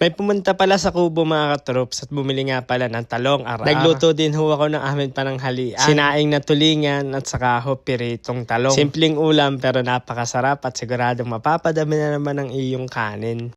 May pumunta pala sa kubo mga katroops at bumili nga pala ng talong ara Nagluto din ho ako ng amin pananghalian. Sinaing na tulingan at saka ho piritong talong. Simpleng ulam pero napakasarap at siguradong mapapadami na naman ang iyong kanin.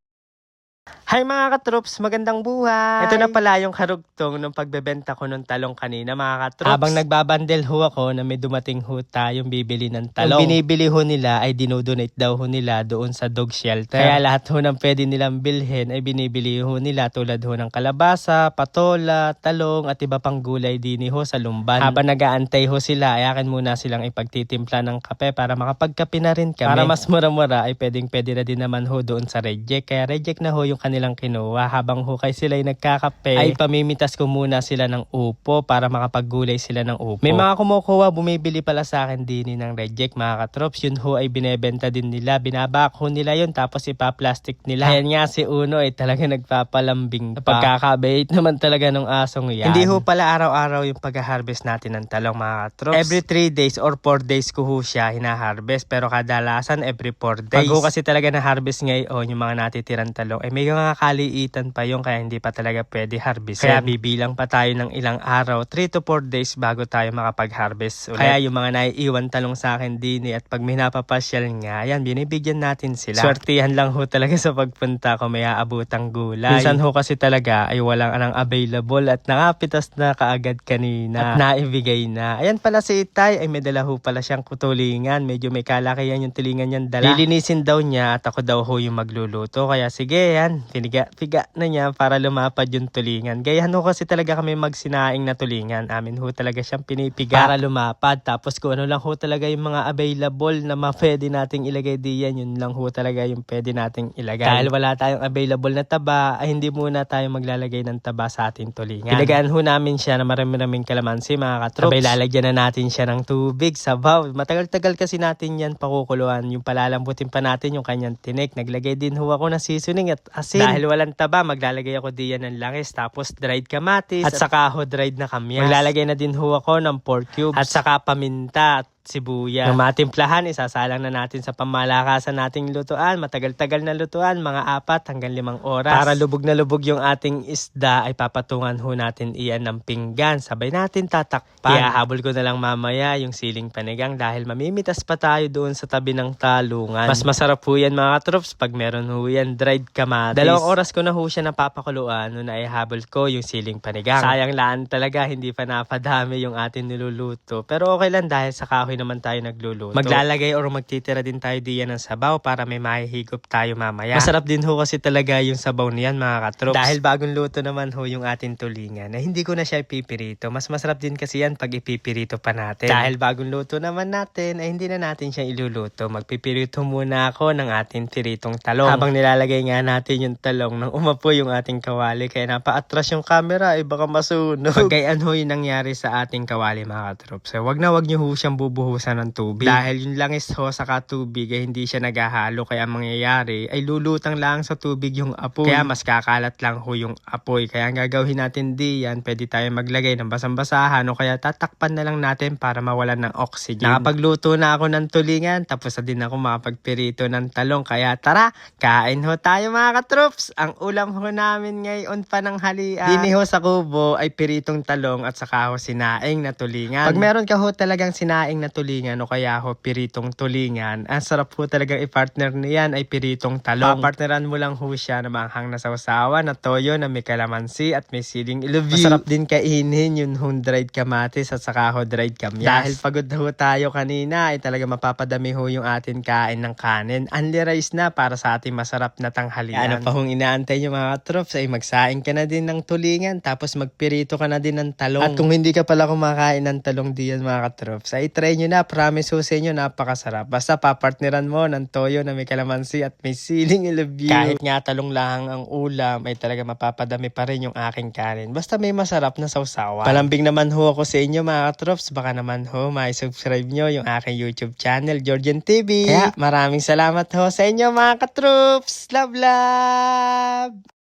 Hi mga katroops, magandang buhay! Ito na pala yung karugtong nung pagbebenta ko ng talong kanina mga katroops. Habang nagbabandel ho ako na may dumating ho tayong bibili ng talong. Yung binibili ho nila ay dinodonate daw ho nila doon sa dog shelter. Kaya lahat ho ng pwede nilang bilhin ay binibili ho nila tulad ho ng kalabasa, patola, talong at iba pang gulay din ho sa lumban. Habang nagaantay ho sila, ay akin muna silang ipagtitimpla ng kape para makapagkape na rin kami. Para mas mura-mura ay pwedeng pwede na din naman ho doon sa reject. Kaya reject na ho yung kanilang kinuha. Habang ho kay sila ay nagkakape, ay pamimitas ko muna sila ng upo para makapaggulay sila ng upo. May mga kumukuha, bumibili pala sa akin din ng reject mga katrops. Yun ho ay binebenta din nila. Binabak ho nila yun tapos ipa-plastic nila. Ayan nga si Uno ay talaga nagpapalambing pa. Pagkakabait naman talaga ng asong yan. Hindi ho pala araw-araw yung pag-harvest natin ng talong mga katrops. Every 3 days or 4 days ko ho siya hina-harvest pero kadalasan every 4 days. Pag ho kasi talaga na-harvest ngayon yung mga natitirang talong ay may mga kaliitan pa yung kaya hindi pa talaga pwede harvest. Kaya bibilang pa tayo ng ilang araw, 3 to 4 days bago tayo makapag-harvest ulit. Kaya yung mga naiiwan talong sa akin din at pag may napapasyal nga, yan, binibigyan natin sila. Swertihan lang ho talaga sa pagpunta ko may aabutang gulay. Minsan ho kasi talaga ay walang anang available at nakapitas na kaagad kanina at naibigay na. Ayan pala si Itay ay may dala ho pala siyang kutulingan. Medyo may kalakihan yung tulingan niyang dala. Lilinisin daw niya at ako daw ho yung magluluto. Kaya sige yan, piniga, piga na niya para lumapad yung tulingan. Gayahan ho kasi talaga kami magsinaing na tulingan. Amin ho talaga siyang pinipiga para lumapad. Tapos kung ano lang ho talaga yung mga available na mapwede nating ilagay diyan, yun lang ho talaga yung pwede nating ilagay. Dahil wala tayong available na taba, ay hindi muna tayo maglalagay ng taba sa ating tulingan. Pinagaan ho namin siya na marami-raming kalamansi mga katrops. Sabay lalagyan na natin siya ng tubig, sabaw. Matagal-tagal kasi natin yan pakukuluan. Yung palalambutin pa natin yung kanyang tinik. Naglagay din ho ako ng seasoning at asin. Dahil walang taba, maglalagay ako diyan ng langis. Tapos dried kamatis at saka ho dried na kamyas. Maglalagay na din ho ako ng pork cubes at saka paminta at sibuyas. Nang matimplahan, isasalang na natin sa pamalakasan nating lutuan. Matagal-tagal na lutuan, mga apat hanggang limang oras. Para lubog na lubog yung ating isda, ay papatungan ho natin iyan ng pinggan. Sabay natin tatakpan. Kaya habol ko na lang mamaya yung siling panigang dahil mamimitas pa tayo doon sa tabi ng talungan. Mas masarap ho yan mga troops pag meron ho yan dried kamatis. Dalawang oras ko na ho siya napapakuluan noon ay habol ko yung siling panigang. Sayang laan talaga, hindi pa napadami yung ating niluluto. Pero okay lang dahil sa kahoy naman tayo nagluluto. Maglalagay or magtitira din tayo diyan ng sabaw para may mahihigop tayo mamaya. Masarap din ho kasi talaga yung sabaw niyan mga katrops. Dahil bagong luto naman ho yung ating tulingan na hindi ko na siya ipipirito. Mas masarap din kasi yan pag ipipirito pa natin. Dahil bagong luto naman natin ay hindi na natin siya iluluto. Magpipirito muna ako ng ating piritong talong. Habang nilalagay nga natin yung talong nang umapo yung ating kawali kaya napa-atras yung camera ay baka masunog. Pagkayan ho yung nangyari sa ating kawali mga katrops. So, wag na wag nyo ho siyang bubuhusan ng tubig. Dahil yung langis ho sa tubig ay hindi siya naghahalo kaya ang mangyayari ay lulutang lang sa tubig yung apoy. Kaya mas kakalat lang ho yung apoy. Kaya ang gagawin natin diyan, pwede tayo maglagay ng basang-basahan o kaya tatakpan na lang natin para mawalan ng oxygen. Nakapagluto na ako ng tulingan tapos na din ako makapagpirito ng talong. Kaya tara, kain ho tayo mga katroops. Ang ulam ho namin ngayon pa ng halian. Dini ho sa kubo ay piritong talong at saka ho sinaing na tulingan. Pag meron ka ho talagang sinaing na tulingan o kaya ho piritong tulingan, ang sarap ho talagang i-partner niyan ay piritong talong. Partneran mo lang ho siya na manghang na sausawa na toyo na may kalamansi at may siling ilubyu. Masarap din kainin yung hong dried kamatis at saka ho dried kamyas. Dahil pagod ho tayo kanina ay talaga mapapadami ho yung atin kain ng kanin. Unli rice na para sa ating masarap na tanghalian. Ano pa hong inaantay nyo mga troops ay magsaing ka na din ng tulingan tapos magpirito ka na din ng talong. At kung hindi ka pala kumakain ng talong diyan mga katrops, ay try nyo na. Promise ho sa inyo napakasarap. Basta papartneran mo ng toyo na may kalamansi at may siling ilubyu. Kahit nga talong lang ang ulam ay talaga mapapadami pa rin yung aking kanin. Basta may masarap na sausawan. Palambing naman ho ako sa inyo mga katrops. Baka naman ho may subscribe nyo yung aking YouTube channel, Georgian TV. Kaya maraming salamat ho sa inyo mga katrops. Love, love!